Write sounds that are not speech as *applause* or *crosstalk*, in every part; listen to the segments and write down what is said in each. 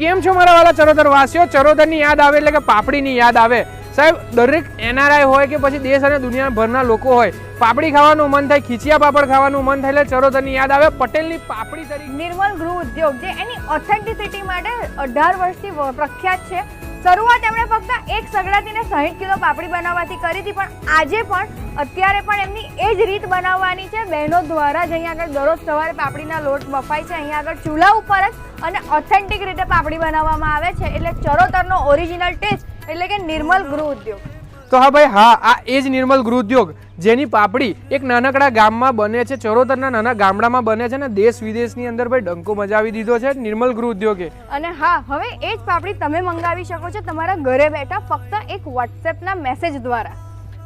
કેમ છો મારા વાલા ચરોતર વાસીઓ ચરોતરની યાદ આવે એટલે કે પાપડીની યાદ આવે. સાહેબ, દરેક એનઆરઆઈ હોય કે પછી દેશ અને દુનિયાભરના લોકો હોય, પાપડી ખાવાનું મન થાય, ખીચિયા પાપડ ખાવાનું મન થાય એટલે ચરોતરની યાદ આવે. પટેલની પાપડી તરીકે નિર્મલ ગૃહ ઉદ્યોગ, જે એની ઓથેન્ટિસિટી માટે અઢાર વર્ષથી પ્રખ્યાત છે. શરૂઆત એમણે ફક્ત એક સગડાતીને સાહીઠ કિલો પાપડી બનાવવાથી કરી હતી, પણ આજે પણ અત્યારે પણ એમની એ જ રીત બનાવવાની છે. બહેનો દ્વારા જ અહીંયા આગળ દરરોજ સવારે પાપડીના લોટ બફાય છે. અહીંયા આગળ ચૂલા ઉપર જ અને ઓથેન્ટિક રીતે પાપડી બનાવવામાં આવે છે. એટલે ચરોતરનો ઓરિજિનલ ટેસ્ટ એટલે કે નિર્મલ ગૃહ ઉદ્યોગ. તો હા ભાઈ હા આ એ જ નિર્મલ ગૃહ ઉદ્યોગ જેની પાપડી એક નાનકડા ગામમાં બને છે ચરોતરના નાના ગામડામાં બને છે ને દેશ વિદેશની અંદર ભાઈ ડંકો મજાવી દીધો છે નિર્મલ ગૃહ ઉદ્યોગે અને હા હવે એ જ પાપડી તમે મંગાવી શકો છો તમારા ઘરે બેઠા ફક્ત એક વોટ્સએપના મેસેજ દ્વારા.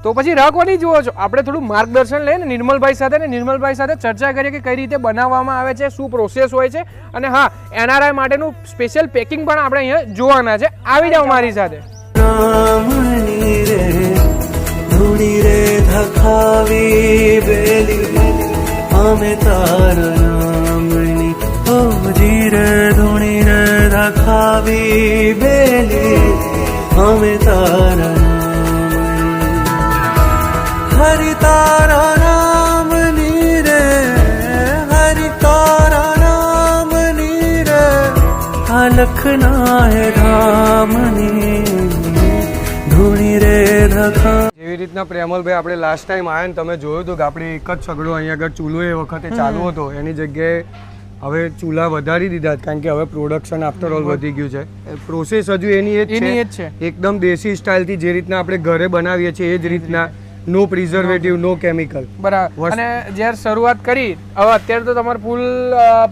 તો પછી રાહ કોની જુઓ છો આપણે થોડું માર્ગદર્શન લઈને નિર્મલભાઈ સાથે ને નિર્મલભાઈ સાથે ચર્ચા કરીએ કે કઈ રીતે બનાવવામાં આવે છે શું પ્રોસેસ હોય છે અને હા એનઆરઆઈ માટેનું સ્પેશિયલ પેકિંગ પણ આપણે અહીંયા જોવાના છે. આવી જાઓ મારી સાથે. রে ধুড়ি রে ধখাবি বেলি আমে তার নামনি ও ধীরে ধুড়ি রে ধখাবি বেলি আমে তার হরি তারা নামনি রে হরি তারা নামনি রে अलखना है धामनी જેવી રીતના પ્રેમલભાઈ આપણે લાસ્ટ ટાઈમ આવ્યા ને તમે જોયું હતું કે આપણે એક જ સગડો અહીંયા આગળ ચૂલો એ વખતે ચાલુ હતો. એની જગ્યાએ હવે ચૂલા વધારી દીધા કારણ કે હવે પ્રોડક્શન આફ્ટર ઓલ વધી ગયું છે. પ્રોસેસ હજુ એની એ જ છે. એકદમ દેશી સ્ટાઇલથી જે રીતના આપણે ઘરે બનાવીએ છીએ એ જ રીતના નો પ્રિઝર્વેટિવ નો કેમિકલ બરાબર. અને જ્યારે શરૂઆત કરી હવે અત્યારે તો તમારે ફૂલ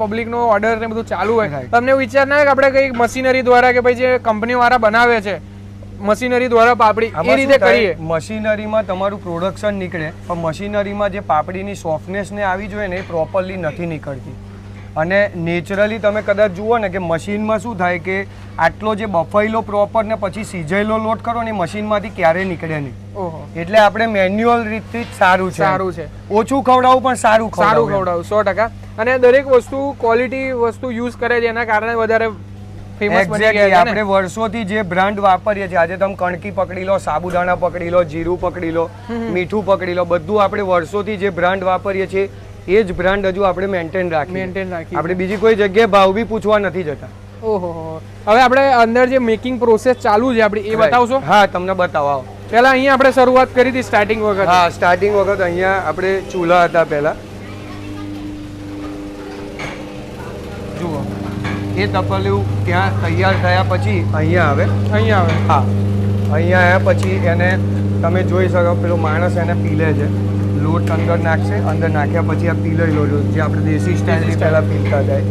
પબ્લિકનો ઓર્ડર ને બધું ચાલુ હોય. તમને વિચાર ના કે આપણે કઈ મશીનરી દ્વારા કે ભાઈ જે કંપની વાળા બનાવે છે મશીનરી દ્વારા પાપડી એ રીતે કરીએ. મશીનરીમાં તમારું પ્રોડક્શન નીકળે પણ મશીનરીમાં જે પાપડીની સોફ્ટનેસને આવી જોઈએ ને એ પ્રોપરલી નથી નીકળતી. અને નેચરલી તમે કદાચ જુઓ ને કે મશીનમાં શું થાય કે આટલો જે બફાયેલો પ્રોપર ને પછી સિઝાયેલો લોટ કરો ને મશીનમાંથી ક્યારેય નીકળે નહીં. એટલે આપણે મેન્યુઅલ રીતથી જ સારું છે. સારું છે. ઓછું ખવડાવવું પણ સારું સારું ખવડાવું સો ટકા. અને દરેક વસ્તુ ક્વોલિટી વસ્તુ યુઝ કરે છે એના કારણે વધારે ફેમસ બની ગયા આપણે વર્ષોથી જે બ્રાન્ડ વાપરીએ છીએ આજે તમે કણકી પકડી લો સાબુદાણા પકડી લો જીરું પકડી લો મીઠું પકડી લો બધું આપણે વર્ષોથી જે બ્રાન્ડ વાપરીએ છીએ એ જ બ્રાન્ડ હજુ આપણે મેન્ટેન રાખીએ. મેન્ટેન રાખી આપણે બીજી કોઈ જગ્યાએ ભાવ બી પૂછવા નથી જતા. ઓહો હવે આપણે અંદર જે મેકિંગ પ્રોસેસ ચાલુ છે આપણી એ બતાવશો? હા તમને બતાવો. પહેલા અહીંયા આપણે શરૂઆત કરી હતી સ્ટાર્ટિંગ વખત. હા સ્ટાર્ટિંગ વખત અહીંયા આપણે ચૂલા હતા પહેલા. જુઓ. એ તપેલું ત્યાં તૈયાર થયા પછી અહીંયા આવે? અહીંયા આવે. હા. અહીંયા આવ્યા પછી એને તમે જોઈ શકો પેલો માણસ એને પીલે છે. લોટ અંદર નાખશે અંદર નાખ્યા પછી આ પીલેલો લોટ જે આપણે દેશી સ્ટાઇલથી પહેલાં પીલતા જાય.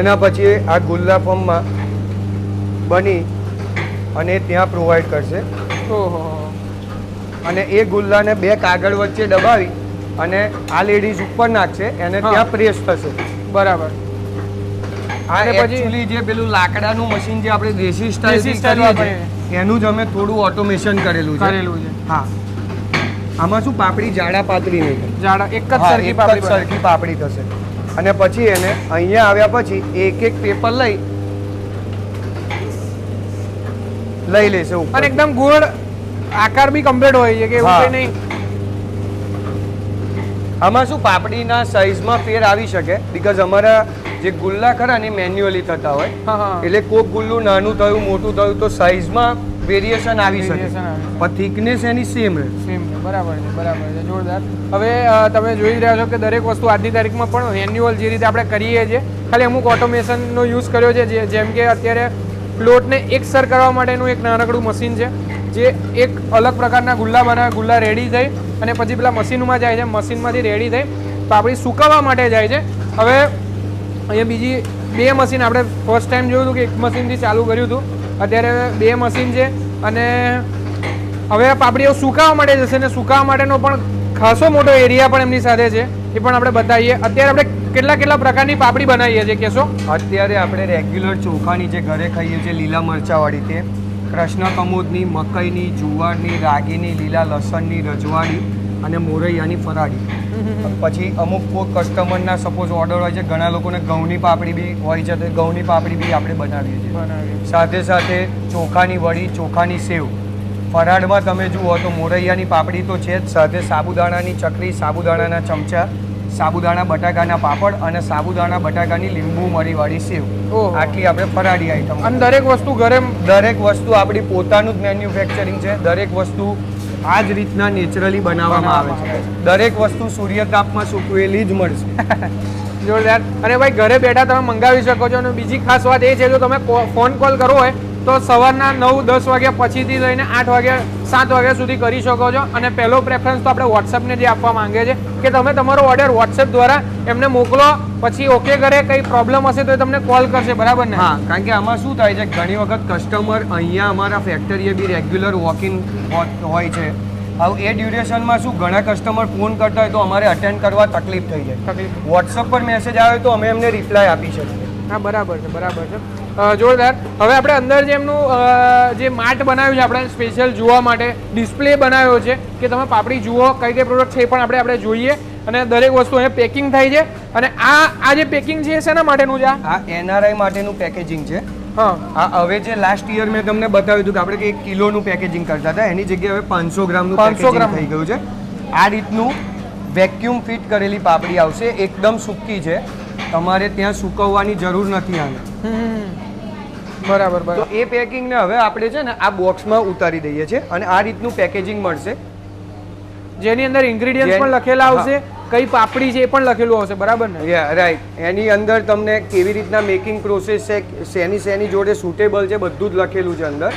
એના પછી આ ગુલ્લા ફોર્મમાં બની અને ત્યાં પ્રોવાઈડ કરશે. ઓહો. અને એ ગુલ્લાને બે કાગળ વચ્ચે દબાવી અને આ લેડીઝ ઉપર નાખશે એને ત્યાં પ્રેસ થશે. બરાબર. અને પછી- જે પેલું લાકડાનું મશીન જે આપણે દેશી દેશી કરીએ છીએ એનું જ અમે થોડું ઓટોમેશન કરેલું છે. કરેલું છે. હા. આમાં શું પાપડી જાડા પાતળી નહીં જાડા એક જ સરખી એક પાપડી સરખી પાપડી થશે. અને પછી એને અહીંયા આવ્યા પછી એક એક પેપર લઈ લઈ લેશે અને એકદમ ગોળ આકાર બી કમ્પ્લીટ હોય છે કે એવું નહીં. આમાં શું પાપડીના સાઈઝમાં ફેર આવી શકે? બીકોઝ અમારા જે ગુલ્લા ખરા ને મેન્યુઅલી થતા હોય. એટલે કોક ગુલ્લું નાનું થયું મોટું થયું તો સાઈઝમાં વેરિએશન આવી શકે. પણ થિકનેસ એની સેમ રહે. સેમ બરાબર છે બરાબર છે જોરદાર. હવે તમે જોઈ રહ્યા છો કે દરેક વસ્તુ આજની તારીખમાં પણ મેન્યુઅલ જે રીતે આપણે કરીએ છીએ ખાલી અમુક ઓટોમેશનનો યુઝ કર્યો છે જે- જેમ કે અત્યારે પ્લોટને એકસર કરવા માટેનું એક નાનકડું મશીન છે જે એક અલગ પ્રકારના ગુલ્લા બનાવે ગુલ્લા રેડી થઈ અને પછી પેલા મશીનમાં જાય છે મશીનમાંથી રેડી થઈ આપણી સુકાવવા માટે જાય છે. હવે અહીંયા બીજી બે મશીન આપણે ફર્સ્ટ ટાઈમ જોયું હતું કે એક મશીનથી ચાલુ કર્યું હતું. અત્યારે બે મશીન છે અને હવે પાપડીઓ સુકાવા માટે જશે ને સુકાવા માટેનો પણ ખાસો મોટો એરિયા પણ એમની સાથે છે. એ પણ આપણે બતાવીએ. અત્યારે આપણે કેટલા કેટલા પ્રકારની પાપડી બનાવીએ છીએ કેશો અત્યારે આપણે રેગ્યુલર ચોખાની જે ઘરે ખાઈએ છીએ, લીલા મરચાવાળી તે, કૃષ્ણ કમોદની, મકાઈની, જુવારની, રાગીની, લીલા લસણની રજવાડી અને મોરૈયાની ફરાળી. પછી અમુક કોઈ કસ્ટમરના સપોઝ ઓર્ડર હોય છે ઘણા લોકોને ઘઉંની પાપડી બી હોય છે તો ઘઉંની પાપડી બી આપણે બનાવીએ છીએ. સાથે સાથે ચોખાની વડી ચોખાની સેવ. ફરાળમાં તમે જુઓ તો મોરૈયાની પાપડી તો છે જ સાથે સાબુદાણાની ચકરી સાબુદાણાના ચમચા સાબુદાણા બટાકાના પાપડ અને સાબુદાણા બટાકાની લીંબુ મરીવાળી સેવ. આટલી આપણે ફરાળી આઈટમ અને દરેક વસ્તુ ઘરે દરેક વસ્તુ આપણી પોતાનું જ મેન્યુફેક્ચરિંગ છે. દરેક વસ્તુ આ જ રીતના નેચરલી બનાવવામાં આવે છે. દરેક વસ્તુ સૂર્યતાપમાં સૂકવેલી જ મળશે. *laughs* જોરદાર. અને ભાઈ ઘરે બેઠા તમે મંગાવી શકો છો અને બીજી ખાસ વાત એ છે જો તમે ફોન કોલ કરવો હોય તો સવારના નવ દસ વાગ્યા પછીથી લઈને આઠ વાગ્યા સાત વાગ્યા સુધી કરી શકો છો. અને પહેલો પ્રેફરન્સ તો આપણે વોટ્સએપને જે આપવા માંગે છે કે તમે તમારો ઓર્ડર વોટ્સએપ દ્વારા એમને મોકલો પછી ઓકે કરે કંઈ પ્રોબ્લેમ હશે તો એ તમને કોલ કરશે બરાબર ને? હા કારણ કે આમાં શું થાય છે ઘણી વખત કસ્ટમર અહીંયા અમારા ફેક્ટરીએ બી રેગ્યુલર વોકિંગ હોય છે. હવે એ ડ્યુરેશનમાં શું ઘણા કસ્ટમર ફોન કરતા હોય તો અમારે અટેન્ડ કરવા તકલીફ થઈ જાય. વોટ્સઅપ પર મેસેજ આવે તો અમે એમને રિપ્લાય આપી શકીએ. હા બરાબર છે બરાબર છે. જોરદાર. હવે આપણે અંદર જે એમનું જે માર્ટ બનાવ્યું છે આપણે સ્પેશિયલ જોવા માટે ડિસ્પ્લે બનાવ્યો છે કે તમે પાપડી જુઓ કઈ કઈ પ્રોડક્ટ છે એ પણ આપણે આપણે જોઈએ. અને દરેક વસ્તુ અહીંયા પેકિંગ થાય છે. અને આ આ જે પેકિંગ છે શેના માટેનું છે આ? એનઆરઆઈ માટેનું પેકેજિંગ છે. હા. હવે જે લાસ્ટ યર મેં તમને બતાવ્યું હતું કે આપણે એક કિલોનું પેકેજિંગ કરતા હતા. એની જગ્યાએ હવે પાંચસો ગ્રામનું પાંચસો ગ્રામ. થઈ ગયું છે. આ રીતનું વેક્યુમ ફિટ કરેલી પાપડી આવશે. એકદમ સૂકી છે. તમારે ત્યાં સૂકવવાની જરૂર નથી આને. હમ. બરાબર. તો એ પેકિંગને હવે આપણે છે ને આ બોક્સમાં ઉતારી દઈએ છીએ અને આ રીતનું પેકેજિંગ મળશે. જેની અંદર ઇન્ગ્રીડિયન્ટ પણ લખેલા આવશે કઈ પાપડી છે એ પણ લખેલું આવશે બરાબર ને? રાઈટ એની અંદર તમને કેવી રીતના મેકિંગ પ્રોસેસ છે શેની શેની જોડે સુટેબલ છે બધું જ લખેલું છે અંદર.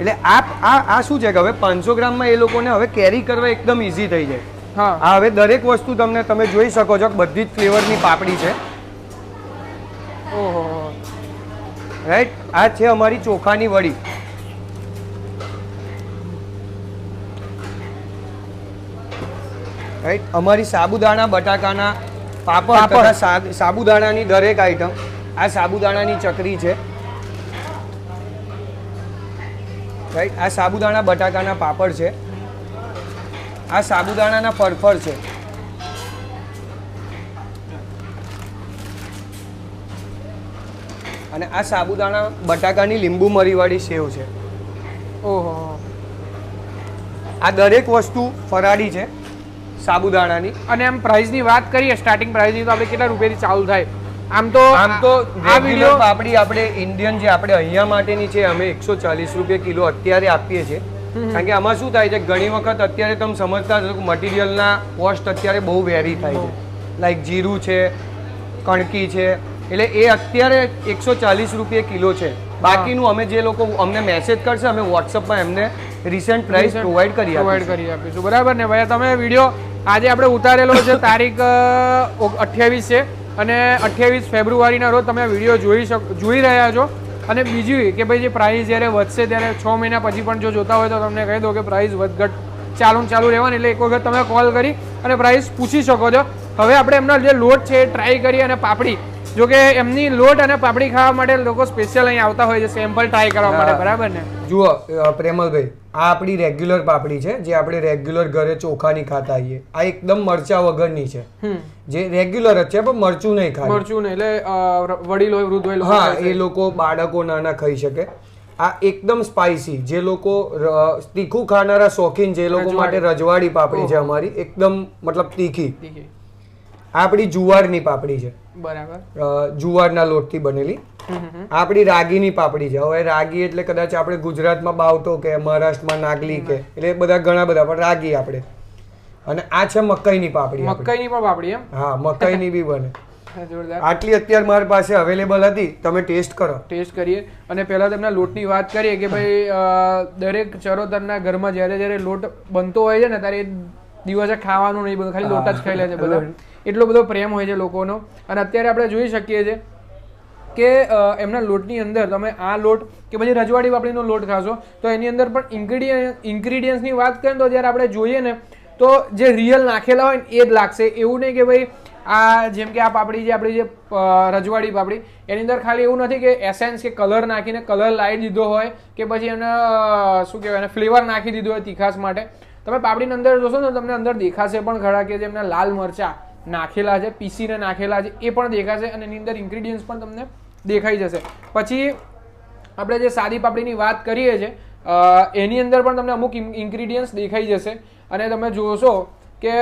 એટલે આ આ આ શું છે કે હવે પાંચસો ગ્રામમાં એ લોકોને હવે કેરી કરવા એકદમ ઇઝી થઈ જાય. હા. હવે દરેક વસ્તુ તમને તમે જોઈ શકો છો કે બધી જ ફ્લેવરની પાપડી છે ઓહો રાઈટ આ છે અમારી ચોખાની વડી. રાઈટ અમારી સાબુદાણા બટાકાના પાપડ. તથા સાબુદાણાની દરેક આઈટમ આ સાબુદાણાની ચકરી છે. રાઈટ આ સાબુદાણા બટાકાના પાપડ છે. આ સાબુદાણાના ફરફર છે. અને આ સાબુદાણા બટાકાની લીંબુ મરીવાળી સેવ છે. ઓહો. આ દરેક વસ્તુ ફરાળી છે સાબુદાણાની. અને આમ પ્રાઇસની વાત કરીએ સ્ટાર્ટિંગ પ્રાઇસની તો આપણે કેટલા રૂપિયાથી ચાલુ થાય? આમ તો આમ તો આ વીડિયો પાપડી આપણે ઇન્ડિયન જે આપણે અહીંયા માટેની છે અમે એકસો ચાલીસ રૂપિયા કિલો અત્યારે આપીએ છીએ. કારણ કે આમાં શું થાય છે ઘણી વખત અત્યારે તમે સમજતા હશો કે મટીરિયલના કોસ્ટ અત્યારે બહુ વેરી થાય છે. લાઈક જીરું છે કણકી છે એટલે એ અત્યારે એકસો ચાલીસ રૂપિયા કિલો છે. બાકીનું અમે જે લોકો અમને મેસેજ કરશે અમે વોટ્સઅપમાં એમને રિસેન્ટ પ્રાઇસ પ્રોવાઈડ કરી પ્રોવાઈડ કરી આપીશું. બરાબર ને ભાઈ? તમે વીડિયો આજે આપણે ઉતારેલો છે તારીખ અઠ્યાવીસ છે. અને અઠ્યાવીસ ફેબ્રુઆરીના રોજ તમે વીડિયો જોઈ શકો જોઈ રહ્યા છો. અને બીજું કે ભાઈ જે પ્રાઇસ જ્યારે વધશે ત્યારે છ મહિના પછી પણ જો જોતા હોય તો તમને કહી દો કે પ્રાઇસ વધઘટ ચાલુ ને ચાલુ રહેવાની. એટલે એક વખત તમે કોલ કરી અને પ્રાઇસ પૂછી શકો છો. હવે આપણે એમનો જે લોટ છે એ ટ્રાય કરી અને પાપડી જો કે એમની લોટ અને પાપડી ખાવા માટે લોકો સ્પેશિયલ અહીં આવતા હોય છે સેમ્પલ ટ્રાય કરવા માટે બરાબર ને? જુઓ પ્રેમલભાઈ આ આપણી રેગ્યુલર પાપડી છે જે આપણે રેગ્યુલર ઘરે ચોખાની ખાતા આવીએ આ એકદમ મરચા વગરની છે. જે રેગ્યુલર જ છે પણ મરચું નહીં ખાય. મરચું નહીં એટલે વડીલ હોય વૃદ્ધ હોય હા એ લોકો બાળકો નાના ખાઈ શકે. આ એકદમ સ્પાઇસી જે લોકો તીખું ખાનારા શોખીન જે લોકો માટે રજવાડી પાપડી છે અમારી એકદમ મતલબ તીખી. તીખી. આ આપણી જુવારની પાપડી છે. બરાબર. જુવારના લોટથી બનેલી. આપણી રાગીની પાપડી છે. હવે રાગી એટલે કદાચ આપણે ગુજરાતમાં બાવટો કે મહારાષ્ટ્રમાં નાગલી કે એટલે બધા ઘણા બધા પણ રાગી આપણે. અને આ છે મકાઈની પાપડી મકાઈની પણ પાપડી એમ? હા મકાઈની બી બને. *laughs* આટલી અત્યારે મારી પાસે અવેલેબલ હતી. તમે ટેસ્ટ કરો. ટેસ્ટ કરીએ. અને પહેલા તમને લોટની વાત કરીએ કે ભાઈ દરેક ચરોતરના ઘરમાં જ્યારે જ્યારે લોટ બનતો હોય છે ને ત્યારે દિવસે ખાવાનું નહીં બધું ખાલી લોટ જ ખાઈ લે છે બધા. એટલો બધો પ્રેમ હોય છે લોકોનો. અને અત્યારે આપણે જોઈ શકીએ છીએ કે એમના લોટની અંદર તમે આ લોટ કે પછી રજવાડી પાપડીનો લોટ ખાશો, તો એની અંદર પણ ઇન્ગ્રીડિયન્ટ ઇન્ગ્રીડિયન્ટ્સની વાત કરીએ તો જ્યારે આપણે જોઈએ ને, તો જે રિયલ નાખેલા હોય એ જ લાગશે. એવું નહીં કે ભાઈ આ જેમ કે આ પાપડી જે આપણી જે રજવાડી પાપડી, એની અંદર ખાલી એવું નથી કે એસેન્સ કે કલર નાખીને કલર લાવી દીધો હોય કે પછી એને શું કહેવાય, એને ફ્લેવર નાખી દીધો હોય તીખાસ માટે. તમે પાપડીની અંદર જોશો ને તમને અંદર દેખાશે પણ ખરા કે જેમના લાલ મરચા નાખેલા છે પીસીને નાખેલા છે એ પણ દેખાશે અને એની અંદર ઇન્ગ્રીડિયન્ટ્સ પણ તમને દેખાઈ જશે. પછી આપણે જે સાદી પાપડીની વાત કરીએ છીએ એની અંદર પણ તમને અમુક ઇન્ગ્રીડિયન્ટ્સ દેખાઈ જશે. અને તમે જોશો કે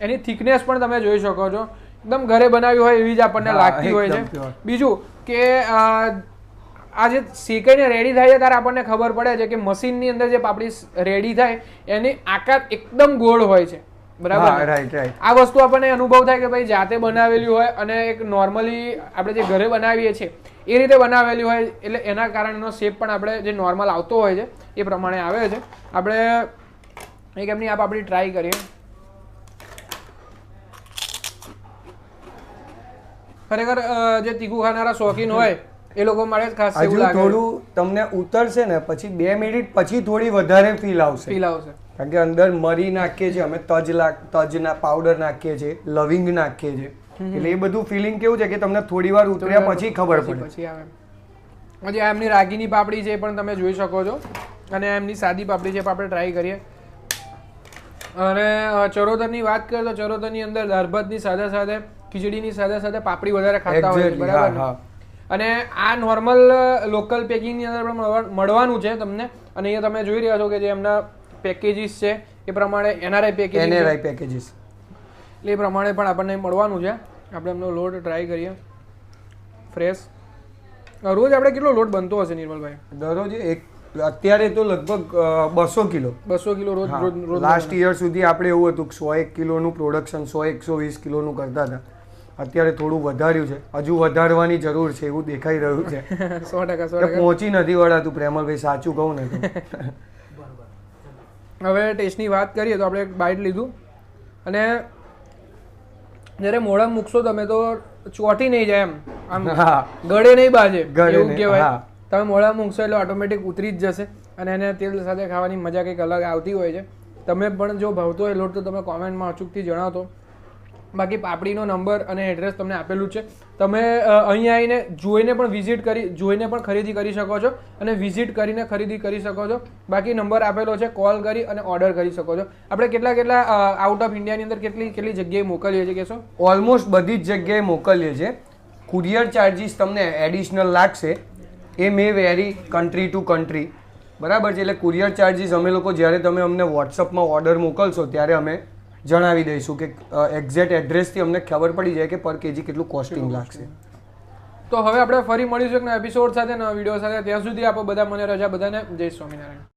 એની થિકનેસ પણ તમે જોઈ શકો છો. એકદમ ઘરે બનાવ્યું હોય એવી જ આપણને લાગતી હોય છે. બીજું કે આ જે શેકાઈને રેડી થાય છે ત્યારે આપણને ખબર પડે છે કે મશીનની અંદર જે પાપડી રેડી થાય એની આકાર એકદમ ગોળ હોય છે. બરાબર રાઈટ રાઈટ આ વસ્તુ આપણને અનુભવ થાય કે ભાઈ જાતે બનાવેલી હોય અને એક નોર્મલી આપણે જે ઘરે બનાવીએ છીએ એ રીતે બનાવેલી હોય એટલે એના કારણે એનો શેપ પણ આપણે જે નોર્મલ આવતો હોય છે એ પ્રમાણે આવે છે. આપણે એક એમની આપ આપણી ટ્રાય કરીએ. ખરેખર જે તીખું ખાનારા શોખીન હોય એ લોકો માટે ખાસ થોડું તમને ઉતરશે ને પછી બે મિનિટ પછી થોડી વધારે ફીલ આવશે. ફીલ આવશે. કારણ કે અંદર મરી નાખીએ છીએ અમે તજ તજના પાવડર નાખીએ છીએ લવિંગ નાખીએ છીએ. એટલે એ બધું ફિલિંગ કેવું છે કે તમને થોડી વાર ઉતર્યા પછી ખબર પડે. પછી આવે. પછી એમની રાગીની પાપડી છે પણ તમે જોઈ શકો છો. અને એમની સાદી પાપડી છે પણ આપણે ટ્રાય કરીએ. અને ચરોતરની વાત કરીએ તો ચરોતરની અંદર દાળ ભાતની સાથે સાથે ખીચડીની સાથે સાથે પાપડી વધારે ખાતા હોય છે બરાબર? અને આ નોર્મલ લોકલ પેકિંગની અંદર પણ મળવાનું છે તમને. અને અહીંયા તમે જોઈ રહ્યા છો કે જે એમના પેકેજીસ છે એ પ્રમાણે એનઆરઆઈ પેકેજ એનઆરઆઈ પેકેજીસ એટલે એ પ્રમાણે પણ આપણને મળવાનું છે. આપણે એમનો લોટ ટ્રાય કરીએ. ફ્રેશ રોજ આપણે કેટલો લોટ બનતો હશે નિર્મલભાઈ? દરરોજ એક અત્યારે તો લગભગ બસો કિલો. બસો કિલો રોજ રોજ લાસ્ટ યર સુધી આપણે એવું હતું કે સો એક કિલોનું પ્રોડક્શન સો એકસો વીસ કિલોનું કરતા હતા. અત્યારે થોડું વધાર્યું છે. હજુ વધારવાની જરૂર છે એવું દેખાઈ રહ્યું છે. *laughs* સો ટકા સો ટકા. પહોંચી નથી વળાતું પ્રેમલભાઈ સાચું કહું ને *laughs* હવે ટેસ્ટની વાત કરીએ તો આપણે એક બાઇટ લીધું. અને જ્યારે મોડા મૂકશો તમે તો ચોટી નહીં જાય એમ. આમ *laughs* ગળે નહીં બાજે એવું કહેવાય. તમે મોડા મૂકશો એટલે ઓટોમેટિક ઉતરી જ જશે. અને એને તેલ સાથે ખાવાની મજા કંઈક અલગ આવતી હોય છે. તમે પણ જો ભાવતો હોય લોટ તો તમે કોમેન્ટમાં અચૂકથી જણાવતો. બાકી પાપડીનો નંબર અને એડ્રેસ તમને આપેલું છે. તમે અહીં આવીને જોઈને પણ વિઝિટ કરી, જોઈને પણ ખરીદી કરી શકો છો અને વિઝિટ કરીને ખરીદી કરી શકો છો. બાકી નંબર આપેલો છે કોલ કરી અને ઓર્ડર કરી શકો છો. આપણે કેટલા કેટલા આઉટ ઓફ ઇન્ડિયાની અંદર કેટલી કેટલી જગ્યાએ મોકલીએ છીએ કહેશો? ઓલમોસ્ટ બધી જ જગ્યાએ મોકલીએ છીએ. કુરિયર ચાર્જિસ તમને એડિશનલ લાગશે. એ may vary country to country બરાબર છે, એટલે કુરિયર ચાર્જિસ અમે લોકો જ્યારે તમે અમને વોટ્સઅપમાં ઓર્ડર મોકલશો, ત્યારે અમે જણાવી દઈશું કે એક્ઝેક્ટ એડ્રેસથી અમને ખબર પડી જાય કે પર કેજી કેટલું કોસ્ટિંગ લાગશે. તો હવે આપણે ફરી મળીશું એક એપિસોડ સાથે નવા વીડિયો સાથે. ત્યાં સુધી આપણે બધા મને રજા બધાને. જય સ્વામિનારાયણ.